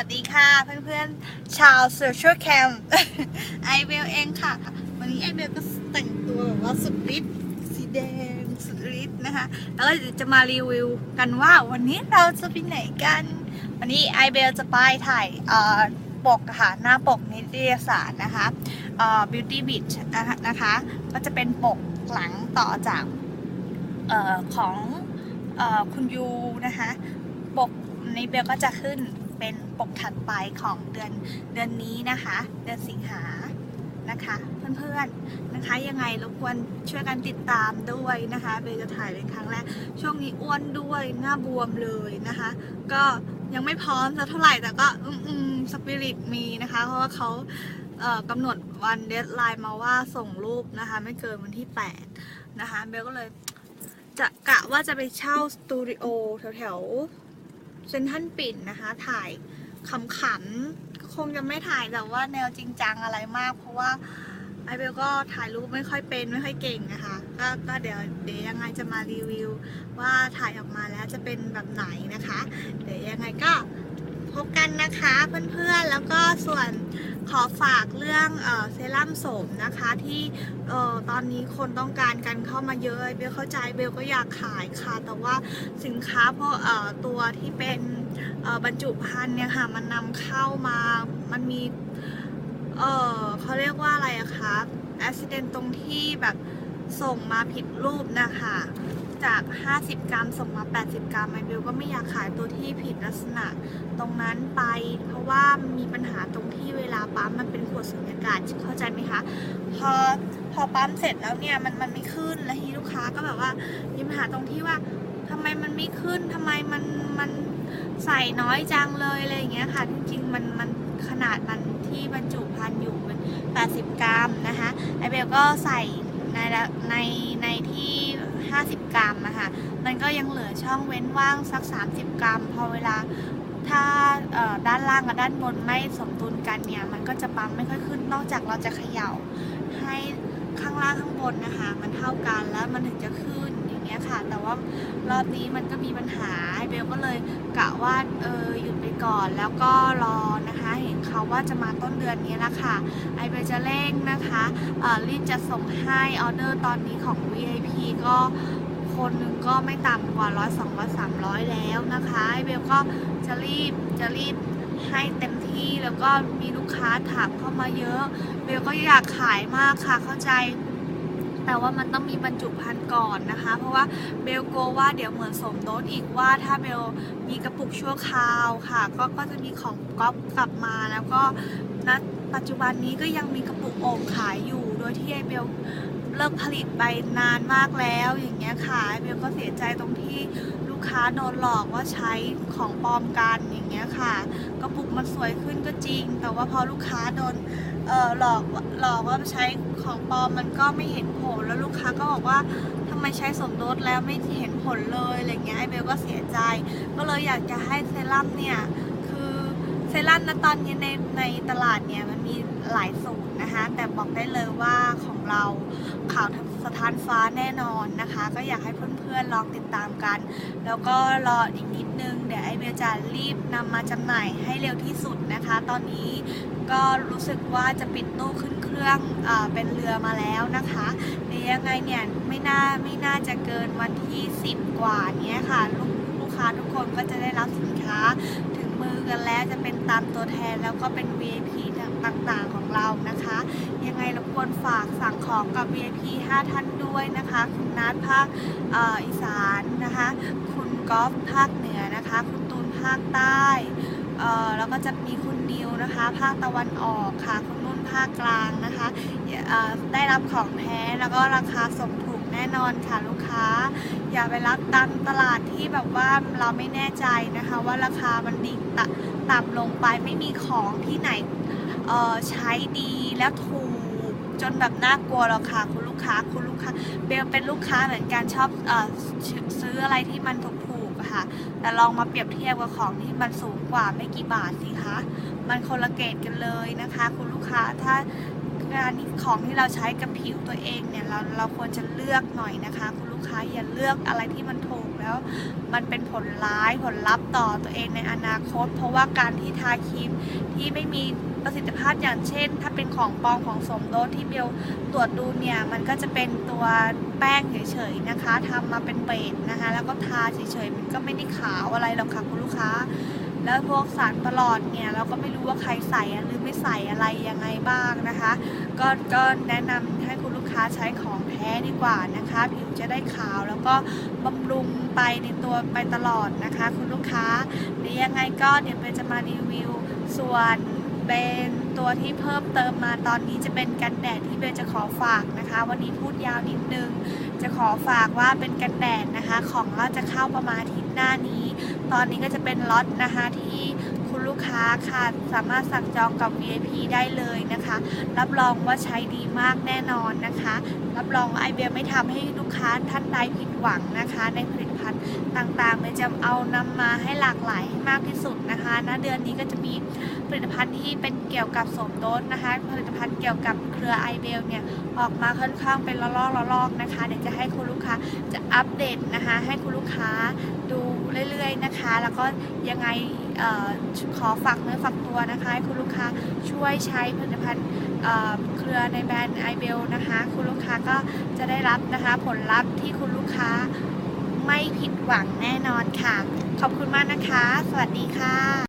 วัสดีค่ะเพื่อนๆ ชาวโซเชียลแคมไอเบลเองค่ะ วันนี้ไอเบลก็แต่งตัวแบบว่าสุดฤทธิ์สีแดงสุดฤทธิ์นะคะ แล้วก็จะมารีวิวกันว่าวันนี้เราจะไปไหนกัน วันนี้ไอเบลจะไปถ่ายปกค่ะหน้าปกนิตยสารนะคะ Beauty Beach นะคะนะคะ ก็จะเป็นปกหลังต่อจากออของออคุณยูนะคะ ปกนี้เบลก็จะขึ้น เป็นปกถัดไปของเดือนเดือนนี้นะคะ เดือนสิงหานะคะเพื่อนๆนะคะ ยังไงรบกวนช่วยกันติดตามด้วยนะคะเบลจะถ่ายเป็นครั้งแรก ช่วงนี้อ้วนด้วยหน้าบวมเลยนะคะ ก็ยังไม่พร้อมสักเท่าไหร่แต่ก็อืมอืมสปิริตมีนะคะ เพราะว่าเขากำหนดวันเดทไลน์มาว่าส่งรูปนะคะ ไม่เกินวันที่ 8 นะคะเบลก็เลยจะกะว่าจะไปเช่าสตูดิโอแถวๆ เซนทันปิ่นนะคะ ถ่ายขำๆคงจะไม่ถ่ายแต่ว่าแนวจริงจังอะไรมาก เพราะว่าไอเบลก็ถ่ายรูปไม่ค่อยเป็นไม่ค่อยเก่งนะคะก็ก็เดี๋ยวเดี๋ยวยังไงจะมารีวิว ว่าถ่ายออกมาแล้วจะเป็นแบบไหนนะคะ เดี๋ยวยังไงก็พบกันนะคะเพื่อนๆแล้วก็ส่วน ขอฝากเรื่องเอเซรั่มโสมนะคะที่ตอนนี้คนต้องการกันเข้ามาเยอะเบลเข้าใจเบลก็อยากขายค่ะ แต่ว่าสินค้าพวกเอ่อตัวที่เป็นบรรจุภัณฑ์เนี่ยค่ะมันนำเข้ามามันมีเออเขาเรียกว่าอะไรอะคะอุบิเหตุตรงที่แบบส่งมาผิดรูปนะคะ จาก 50 กรัมส่งมา 80 กรัมไอเบลก็ไม่อยากขายตัวที่ผิดลักษณะตรงนั้นไป เพราะว่ามันมีปัญหาตรงที่เวลาปั๊มมันเป็นขวดสุญญากาศเข้าใจไหมคะพอพอปั๊มเสร็จแล้วเนี่ยมันมันไม่ขึ้นแล้วทีลูกค้าก็แบบว่ามีปัญหาตรงที่ว่าทำไมมันไม่ขึ้นทำไมมันมันใส่น้อยจังเลยอะไรอย่างเงี้ยค่ะจริงๆมันมันขนาดมันที่บรรจุภัณฑ์อยู่มัน80 กรัมนะคะไอเบลก็ใส่ในละในในที่ 50 กรัมนะคะมันก็ยังเหลือช่องเว้นว่างสัก 30 กรัม พอเวลาถ้าด้านล่างกับด้านบนไม่สมดุลกันเนี่ย มันก็จะปั๊มไม่ค่อยขึ้น นอกจากเราจะเขย่าให้ข้างล่างข้างบนนะคะ มันเท่ากันแล้วมันถึงจะขึ้น เงี้ยค่ะ แต่ว่ารอบนี้มันก็มีปัญหาเบลก็เลยกะว่าเออหยุดไปก่อนแล้วก็รอนะคะ เห็นเขาว่าจะมาต้นเดือนนี้แล้วค่ะ ไอเบลจะเร่งนะคะเออรีบจะส่งให้ออเดอร์ตอนนี้ของ VIP ก็คนหนึ่งก็ไม่ต่ำกว่าร้อยสองร้อยสามร้อยแล้วนะคะไอเบลก็จะรีบจะรีบให้เต็มที่แล้วก็มีลูกค้าถามเข้ามาเยอะ เบลก็อยากขายมากค่ะเข้าใจ แต่ว่ามันต้องมีบรรจุภัณฑ์ก่อนนะคะ เพราะว่าเบลโกว่าเดี๋ยวเหมือนสมโดสอีกว่าถ้าเบลมีกระปุกชั่วคราวค่ะ ก็ก็จะมีของก๊อปกลับมาแล้วก็ณปัจจุบันนี้ก็ยังมีกระปุกโอ่งขายอยู่ โดยที่ไอเบลเลิกผลิตไปนานมากแล้วอย่างเงี้ยค่ะไอเบลก็เสียใจตรงที่ กค้าโดนหลอกว่าใช้ของปลอมกันอย่างเงี้ยค่ะกระปุกมันสวยขึ้นก็จริง แต่ว่าพอลูกค้าโดนเออหลอกหลอกว่าใช้ของปลอมมันก็ไม่เห็นผลแล้วลูกค้าก็บอกว่าทำไมใช้สมโดสแล้วไม่เห็นผลเลยอะไรเงี้ยไอเบลก็เสียใจ ก็เลยอยากจะให้เซรั่มเนี่ยคือเซรั่มนะตอนนี้ในในตลาดเนี่ยมันมีหลายสูตรนะคะแต่บอกได้เลยว่าของเราข่าว สถานฟ้าแน่นอนนะคะ ก็อยากให้เพื่อนๆลองติดตามกัน แล้วก็รออีกนิดนึง เดี๋ยวไอเบลจะรีบนำมาจำหน่ายให้เร็วที่สุดนะคะ ตอนนี้ก็รู้สึกว่าจะปิดตู้ขึ้นเครื่องเอเป็นเรือมาแล้วนะคะเดี๋ยวยังไงเนี่ยไม่น่าไม่น่าจะเกินวันที่ 10 กว่าเนี้ยค่ะลูกลูกค้าทุกคนก็จะได้รับสินค้าถึงมือกันแล้วจะเป็นตามตัวแทนแล้วก็เป็น VIP ต่างๆของเรานะคะ ยังไงรบกวนฝากสั่ง ของกับ VIP 5 ท่านด้วยนะคะ คุณนัทภาคอ,อีสานนะคะ คุณก๊อฟภาคเหนือนะคะ คุณตูนภาคใต้เอ่อแล้วก็จะมีคุณนิวนะคะ ภาคตะวันออกค่ะ คุณนุ่นภาคกลางนะคะได้รับของแท้แล้วก็ราคาส่งถูกแน่นอนค่ะลูกค้า อย่าไปรับตามตลาดที่แบบว่าเราไม่แน่ใจนะคะ ว่าราคามันดิ่งต่ำลงไปไม่มีของที่ไหนใช้ดีแล้วถูก จนแบบน่ากลัวหรอกค่ะ คุณลูกค้าคุณลูกค้าเบลเป็นลูกค้าเหมือนกันชอบเออซื้ออะไรที่มันถูกๆค่ะ แต่ลองมาเปรียบเทียบกับของที่มันสูงกว่าไม่กี่บาทสิคะมันคนละเกรดกันเลยนะคะ คุณลูกค้าถ้า งานของที่เราใช้กับผิวตัวเองเนี่ยเราเราควรจะเลือกหน่อยนะคะ คุณลูกค้าอย่าเลือกอะไรที่มันถูกแล้ว มันเป็นผลร้ายผลลัพธ์ต่อตัวเองในอนาคต เพราะว่าการที่ทาครีมที่ไม่มีประสิทธิภาพอย่างเช่น ถ้าเป็นของปลอมของสมโดสที่เบลตรวจดูเนี่ยมันก็จะเป็นตัวแป้งเฉยๆนะคะทำมาเป็นเบสนะคะ แล้วก็ทาเฉยๆมันก็ไม่ได้ขาวอะไรหรอกค่ะคุณลูกค้า แล้วพวกสารประหลอดเนี่ยเราก็ไม่รู้ว่าใครใส่หรือไม่ใส่อะไรยังไงบ้างนะคะ ก็ก็แนะนำให้คุณลูกค้าใช้ของแท้ดีกว่านะคะ ผิวจะได้ขาวแล้วก็บำรุงไปในตัวไปตลอดนะคะ คุณลูกค้าเดี๋ยวยังไงก็เดี๋ยวเบลจะมารีวิวส่วนเป็นตัวที่เพิ่มเติมมาตอนนี้จะเป็นกันแดดที่เบลจะขอฝากนะคะ วันนี้พูดยาวนิดนึง จะขอฝากว่าเป็นกันแดดนะคะ ของเราจะเข้าประมาณอาทิตย์หน้านี้ ตอนนี้ก็จะเป็นล็อตนะคะที่คุณลูกค้าค่ะสามารถสั่งจองกับ VIP ได้เลยนะคะ รับรองว่าใช้ดีมากแน่นอนนะคะ รับรองไอเบียไม่ทำให้ลูกค้าท่านใดผิดหวังนะคะ ในผลิตภัณฑ์ต่างๆเบลจะเอานำมาให้หลากหลายให้มากที่สุดนะคะณเดือนนี้ก็จะมีผลิตภัณฑ์ที่เป็นเกี่ยวกับสมโดสนะคะ ผลิตภัณฑ์เกี่ยวกับเครือไอเบลเนี่ยออกมาค่อนข้างเป็นละลอกละลอกนะคะเดี๋ยวจะให้คุณลูกค้าจะอัปเดตนะคะ ให้คุณลูกค้าดูเรื่อยๆนะคะ แล้วก็ยังไงออขอฝากเนื้อฝากตัวนะคะให้คุณลูกค้าช่วยใช้ผลิตภัณฑ์เครือในแบรนด์ i b e l นะคะ คุณลูกค้าก็จะได้รับนะคะผลลัพธ์ที่คุณลูกค้าไม่ผิดหวังแน่นอนค่ะ ขอบคุณมากนะคะ สวัสดีค่ะ